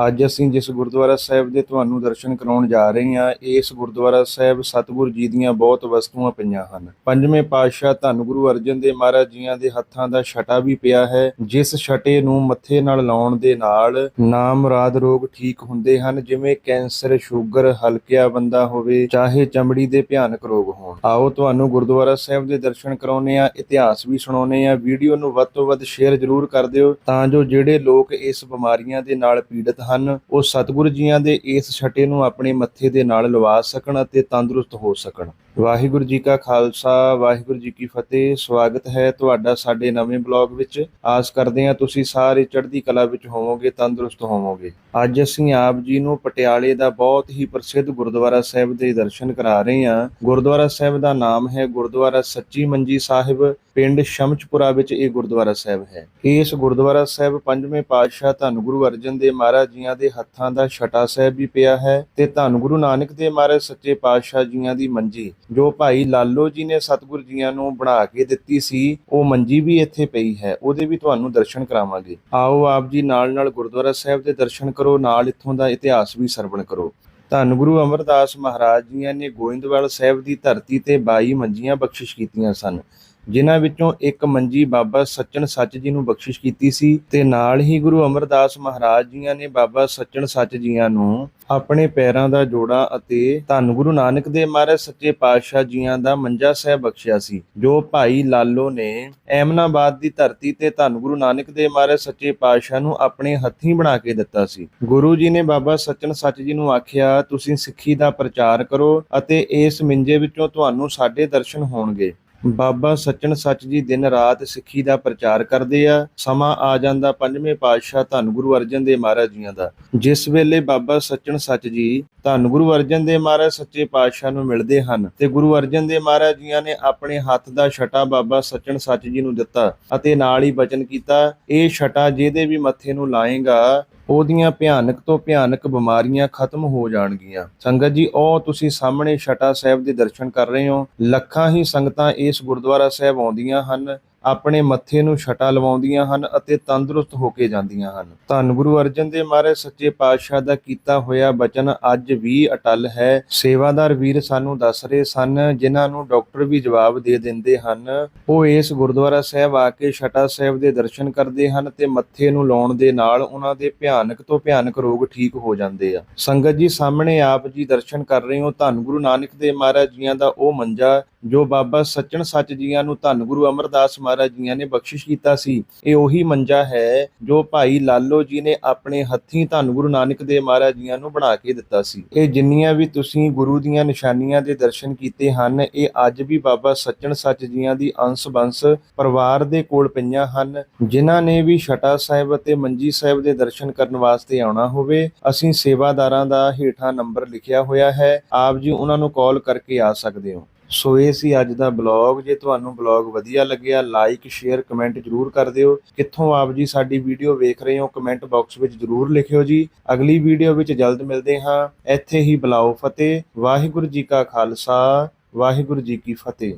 ਅੱਜ ਅਸੀਂ ਜਿਸ ਗੁਰਦੁਆਰਾ ਸਾਹਿਬ ਦੇ ਤੁਹਾਨੂੰ ਦਰਸ਼ਨ ਕਰਾਉਣ ਜਾ ਰਹੇ ਹਾਂ, ਇਸ ਗੁਰਦੁਆਰਾ ਸਾਹਿਬ ਸਤਿਗੁਰ ਜੀ ਦੀਆਂ ਬਹੁਤ ਵਸਤੂਆਂ ਪਈਆਂ ਹਨ। ਪੰਜਵੇਂ ਪਾਤਸ਼ਾਹ ਧੰਨ ਗੁਰੂ ਅਰਜਨ ਦੇਵ ਮਹਾਰਾਜ ਜੀਆਂ ਦੇ ਹੱਥਾਂ ਦਾ ਛਟਾ ਵੀ ਪਿਆ ਹੈ, ਜਿਸ ਛਟੇ ਨੂੰ ਮੱਥੇ ਨਾਲ ਲਾਉਣ ਦੇ ਨਾਲ ਨਾਮਰਾਦ ਰੋਗ ਠੀਕ ਹੁੰਦੇ ਹਨ, ਜਿਵੇਂ ਕੈਂਸਰ, ਸ਼ੂਗਰ, ਹਲਕਿਆ ਬੰਦਾ ਹੋਵੇ, ਚਾਹੇ ਚਮੜੀ ਦੇ ਭਿਆਨਕ ਰੋਗ ਹੋਣ। ਆਓ ਤੁਹਾਨੂੰ ਗੁਰਦੁਆਰਾ ਸਾਹਿਬ ਦੇ ਦਰਸ਼ਨ ਕਰਾਉਨੇ ਆ ਇਤਿਹਾਸ ਵੀ ਸੁਣਾਉਨੇ ਆ ਵੀਡੀਓ ਨੂੰ ਵੱਧ ਤੋਂ ਵੱਧ ਸ਼ੇਅਰ ਜ਼ਰੂਰ ਕਰ ਦਿਓ, ਤਾਂ ਜੋ ਜਿਹੜੇ ਲੋਕ ਇਸ ਬਿਮਾਰੀਆਂ ਦੇ ਨਾਲ ਪੀੜਤ ਹਨ, ਉਹ ਸਤਿਗੁਰੂ ਜੀਆਂ ਦੇ ਇਸ ਛਟੇ ਨੂੰ ਆਪਣੇ ਮੱਥੇ ਦੇ ਨਾਲ ਲਵਾ ਸਕਣ ਅਤੇ ਤੰਦਰੁਸਤ ਹੋ ਸਕਣ। ਵਾਹਿਗੁਰੂ ਜੀ ਕਾ ਖਾਲਸਾ, ਵਾਹਿਗੁਰੂ ਜੀ ਕੀ ਫਤਿਹ। ਸਵਾਗਤ ਹੈ ਤੁਹਾਡਾ ਸਾਡੇ ਨਵੇਂ ਬਲੌਗ ਵਿੱਚ। ਆਸ ਕਰਦੇ ਹਾਂ ਤੁਸੀਂ ਸਾਰੇ ਚੜ੍ਹਦੀ ਕਲਾ ਵਿੱਚ ਹੋਵੋਗੇ, ਤੰਦਰੁਸਤ ਹੋਵੋਗੇ। ਅੱਜ ਅਸੀਂ ਆਪ ਜੀ ਨੂੰ ਪਟਿਆਲੇ ਦਾ ਬਹੁਤ ਹੀ ਪ੍ਰਸਿੱਧ ਗੁਰਦੁਆਰਾ ਸਾਹਿਬ ਦੇ ਦਰਸ਼ਨ ਕਰਾ ਰਹੇ ਹਾਂ। ਗੁਰਦੁਆਰਾ ਸਾਹਿਬ ਦਾ ਨਾਮ ਹੈ ਗੁਰਦੁਆਰਾ ਸੱਚੀ ਮੰਜੀ ਸਾਹਿਬ। ਪਿੰਡ ਸ਼ਮਚਪੁਰਾ ਵਿੱਚ ਇਹ ਗੁਰਦੁਆਰਾ ਸਾਹਿਬ ਹੈ। ਇਸ ਗੁਰਦੁਆਰਾ ਸਾਹਿਬ ਪੰਜਵੇਂ ਪਾਤਸ਼ਾਹ ਧੰਨ ਗੁਰੂ ਅਰਜਨ ਦੇਵ ਮਹਾਰਾਜ ਜੀਆਂ ਦੇ ਹੱਥਾਂ ਦਾ ਛਟਾ ਸਾਹਿਬ ਵੀ ਪਿਆ ਹੈ ਤੇ ਧੰਨ ਗੁਰੂ ਨਾਨਕ ਦੇਵ ਮਹਾਰਾਜ ਸੱਚੇ ਪਾਤਸ਼ਾਹ ਜੀਆਂ ਦੀ ਮੰਜੀ। ਜੋ ਭਾਈ ਲਾਲੋ ਜੀ ਨੇ ਸਤਿਗੁਰ ਜੀਆਂ ਨੂੰ ਬਣਾ ਕੇ ਦਿੱਤੀ ਸੀ, ਉਹ ਮੰਜੀ ਵੀ ਇੱਥੇ ਪਈ ਹੈ, ਉਹਦੇ ਵੀ ਤੁਹਾਨੂੰ ਦਰਸ਼ਨ ਕਰਾਵਾਂਗੇ। ਆਓ ਆਪ ਜੀ ਨਾਲ ਨਾਲ ਗੁਰਦੁਆਰਾ ਸਾਹਿਬ ਦੇ ਦਰਸ਼ਨ ਕਰੋ, ਨਾਲ ਇੱਥੋਂ ਦਾ ਇਤਿਹਾਸ ਵੀ ਸਰਵਣ ਕਰੋ। ਧੰਨ ਗੁਰੂ ਅਮਰਦਾਸ ਮਹਾਰਾਜ ਜੀਆਂ ਨੇ ਗੋਇੰਦਵਾਲ ਸਾਹਿਬ ਦੀ ਧਰਤੀ ਤੇ 22 ਮੰਜੀਆਂ ਬਖਸ਼ਿਸ਼ ਕੀਤੀਆਂ ਸਨ। ਜਿਨ੍ਹਾਂ ਵਿੱਚੋਂ ਇੱਕ ਮੰਜੀ ਬਾਬਾ ਸੱਚਣ ਸੱਚ ਜੀ ਨੂੰ ਬਖਸ਼ਿਸ਼ ਕੀਤੀ ਸੀ ਤੇ ਨਾਲ ਹੀ ਗੁਰੂ ਅਮਰਦਾਸ ਮਹਾਰਾਜ ਜੀਆਂ ਨੇ ਬਾਬਾ ਸੱਚਣ ਸੱਚ ਜੀਆਂ ਨੂੰ ਆਪਣੇ ਪੈਰਾਂ ਦਾ ਜੋੜਾ ਅਤੇ ਧੰਨ ਗੁਰੂ ਨਾਨਕ ਦੇਵ ਮਹਾਰਾਜ ਸੱਚੇ ਪਾਤਸ਼ਾਹ ਜੀਆਂ ਦਾ ਮੰਜਾ ਸਾਹਿਬ ਬਖਸ਼ਿਆ ਸੀ, ਜੋ ਭਾਈ ਲਾਲੋ ਨੇ ਐਮਨਾਬਾਦ ਦੀ ਧਰਤੀ ਤੇ ਧੰਨ ਗੁਰੂ ਨਾਨਕ ਦੇਵ ਮਹਾਰਾਜ ਸੱਚੇ ਪਾਤਸ਼ਾਹ ਨੂੰ ਆਪਣੇ ਹੱਥੀਂ ਬਣਾ ਕੇ ਦਿੱਤਾ ਸੀ। ਗੁਰੂ ਜੀ ਨੇ ਬਾਬਾ ਸੱਚਣ ਸੱਚ ਜੀ ਨੂੰ ਆਖਿਆ, ਤੁਸੀਂ ਸਿੱਖੀ ਦਾ ਪ੍ਰਚਾਰ ਕਰੋ ਅਤੇ ਇਸ ਮਿੰਜੇ ਵਿੱਚੋਂ ਤੁਹਾਨੂੰ ਸਾਡੇ ਦਰਸ਼ਨ ਹੋਣਗੇ। ਬਾਬਾ ਸੱਚਣ ਸੱਚ ਜੀ ਦਿਨ ਰਾਤ ਸਿੱਖੀ ਦਾ ਪ੍ਰਚਾਰ ਕਰਦੇ ਆ, ਸਮਾਂ ਆ ਜਾਂਦਾ ਪੰਜਵੇਂ ਪਾਤਸ਼ਾਹ ਧੰਨ ਗੁਰੂ ਅਰਜਨ ਦੇਵ ਮਹਾਰਾਜ ਜੀਆਂ ਦਾ। ਜਿਸ ਵੇਲੇ ਬਾਬਾ ਸੱਚਣ ਸੱਚ ਜੀ ਧੰਨ ਗੁਰੂ ਅਰਜਨ ਦੇਵ ਮਹਾਰਾਜ ਸੱਚੇ ਪਾਤਸ਼ਾਹ ਨੂੰ ਮਿਲਦੇ ਹਨ ਤੇ ਗੁਰੂ ਅਰਜਨ ਦੇਵ ਮਹਾਰਾਜ ਜੀਆਂ ਨੇ ਆਪਣੇ ਹੱਥ ਦਾ ਛਟਾ ਬਾਬਾ ਸੱਚਣ ਸੱਚ ਜੀ ਨੂੰ ਦਿੱਤਾ ਅਤੇ ਨਾਲ ਹੀ ਬਚਨ ਕੀਤਾ, ਇਹ ਛਟਾ ਜਿਹਦੇ ਵੀ ਮੱਥੇ ਨੂੰ ਲਾਏਗਾ ਉਹਦੀਆਂ ਭਿਆਨਕ ਤੋਂ ਭਿਆਨਕ ਬਿਮਾਰੀਆਂ ਖਤਮ ਹੋ ਜਾਣਗੀਆਂ। ਸੰਗਤ ਜੀ, ਉਹ ਤੁਸੀਂ ਸਾਹਮਣੇ ਛਟਾ ਸਾਹਿਬ ਦੇ ਦਰਸ਼ਨ ਕਰ ਰਹੇ ਹੋ। ਲੱਖਾਂ ਹੀ ਸੰਗਤਾਂ ਇਸ ਗੁਰਦੁਆਰਾ ਸਾਹਿਬ ਆਉਂਦੀਆਂ ਹਨ। ਆਪਣੇ ਮੱਥੇ ਨੂੰ ਛਟਾ ਲਵਾਉਂਦੀਆਂ ਹਨ ਅਤੇ ਤੰਦਰੁਸਤ ਹੋ ਕੇ ਜਾਂਦੀਆਂ ਹਨ। ਧੰਨ ਗੁਰੂ ਅਰਜਨ ਦੇਵ ਮਹਾਰਾਜ, ਸੱਚੇ ਪਾਤਸ਼ਾਹ ਦਾ ਕੀਤਾ ਹੋਇਆ ਬਚਨ ਅੱਜ ਵੀ ਅਟਲ ਹੈ। ਸੇਵਾਦਾਰ ਵੀਰ ਸਾਨੂੰ ਦੱਸ ਰਹੇ ਸਨ, ਜਿਨ੍ਹਾਂ ਨੂੰ ਡਾਕਟਰ ਵੀ ਜਵਾਬ ਦੇ ਦਿੰਦੇ ਹਨ। ਉਹ ਇਸ ਗੁਰਦੁਆਰਾ ਸਾਹਿਬ ਆ ਕੇ ਛਟਾ ਸਾਹਿਬ ਦੇ ਦਰਸ਼ਨ ਕਰਦੇ ਹਨ ਤੇ ਮੱਥੇ ਨੂੰ ਲਾਉਣ ਦੇ ਨਾਲ ਉਹਨਾਂ ਦੇ ਭਿਆਨਕ ਤੋਂ ਭਿਆਨਕ ਰੋਗ ਠੀਕ ਹੋ ਜਾਂਦੇ ਆ। ਸੰਗਤ ਜੀ, ਸਾਹਮਣੇ ਆਪ ਜੀ ਦਰਸ਼ਨ ਕਰ ਰਹੇ ਹੋ। ਧੰਨ ਗੁਰੂ ਨਾਨਕ ਦੇਵ ਮਹਾਰਾਜ ਜੀਆਂ ਦਾ ਉਹ ਮੰਜਾ, ਜੋ ਬਾਬਾ ਸੱਚਣ ਸੱਚ ਜੀਆਂ ਨੂੰ ਧੰਨ ਗੁਰੂ ਅਮਰਦਾਸ ਮਹਾਰਾਜ ਜੀਆਂ ਨੇ ਬਖਸ਼ਿਸ਼ ਕੀਤਾ ਸੀ, ਇਹ ਉਹੀ ਮੰਜਾ ਹੈ ਜੋ ਭਾਈ ਲਾਲੋ ਜੀ ਨੇ ਆਪਣੇ ਹੱਥੀਂ ਧੰਨ ਗੁਰੂ ਨਾਨਕ ਦੇਵ ਮਹਾਰਾਜ ਜੀਆਂ ਨੂੰ ਬਣਾ ਕੇ ਦਿੱਤਾ ਸੀ। ਇਹ ਜਿੰਨੀਆਂ ਵੀ ਤੁਸੀਂ ਗੁਰੂ ਦੀਆਂ ਨਿਸ਼ਾਨੀਆਂ ਦੇ ਦਰਸ਼ਨ ਕੀਤੇ ਹਨ, ਇਹ ਅੱਜ ਵੀ ਬਾਬਾ ਸੱਚਣ ਸੱਚ ਜੀਆਂ ਦੀ ਅੰਸ਼ ਬੰਸ ਪਰਿਵਾਰ ਦੇ ਕੋਲ ਪਈਆਂ ਹਨ। ਜਿਨ੍ਹਾਂ ਨੇ ਵੀ ਛਟਾ ਸਾਹਿਬ ਅਤੇ ਮੰਜੀ ਸਾਹਿਬ ਦੇ ਦਰਸ਼ਨ ਕਰਨ ਵਾਸਤੇ ਆਉਣਾ ਹੋਵੇ, ਅਸੀਂ ਸੇਵਾਦਾਰਾਂ ਦਾ ਹੇਠਾਂ ਨੰਬਰ ਲਿਖਿਆ ਹੋਇਆ ਹੈ। ਆਪ ਜੀ ਉਹਨਾਂ ਨੂੰ ਕਾਲ ਕਰਕੇ ਆ ਸਕਦੇ ਹੋ। ਸੋ ਇਹ ਸੀ ਅੱਜ ਦਾ ਬਲੌਗ। ਜੇ ਤੁਹਾਨੂੰ ਬਲੌਗ ਵਧੀਆ ਲੱਗਿਆ ਲਾਈਕ ਸ਼ੇਅਰ ਕਮੈਂਟ ਜਰੂਰ ਕਰ ਦਿਓ। ਕਿੱਥੋਂ ਆਪ ਜੀ ਸਾਡੀ ਵੀਡੀਓ ਵੇਖ ਰਹੇ ਹੋ ਕਮੈਂਟ ਬਾਕਸ ਵਿੱਚ ਜਰੂਰ ਲਿਖਿਓ ਜੀ। ਅਗਲੀ ਵੀਡੀਓ ਵਿੱਚ ਜਲਦ ਮਿਲਦੇ ਹਾਂ। ਇੱਥੇ ਹੀ ਬੁਲਾਓ ਫਤਿਹ। ਵਾਹਿਗੁਰੂ ਜੀ ਕਾ ਖਾਲਸਾ, ਵਾਹਿਗੁਰੂ ਜੀ ਕੀ ਫਤਿਹ।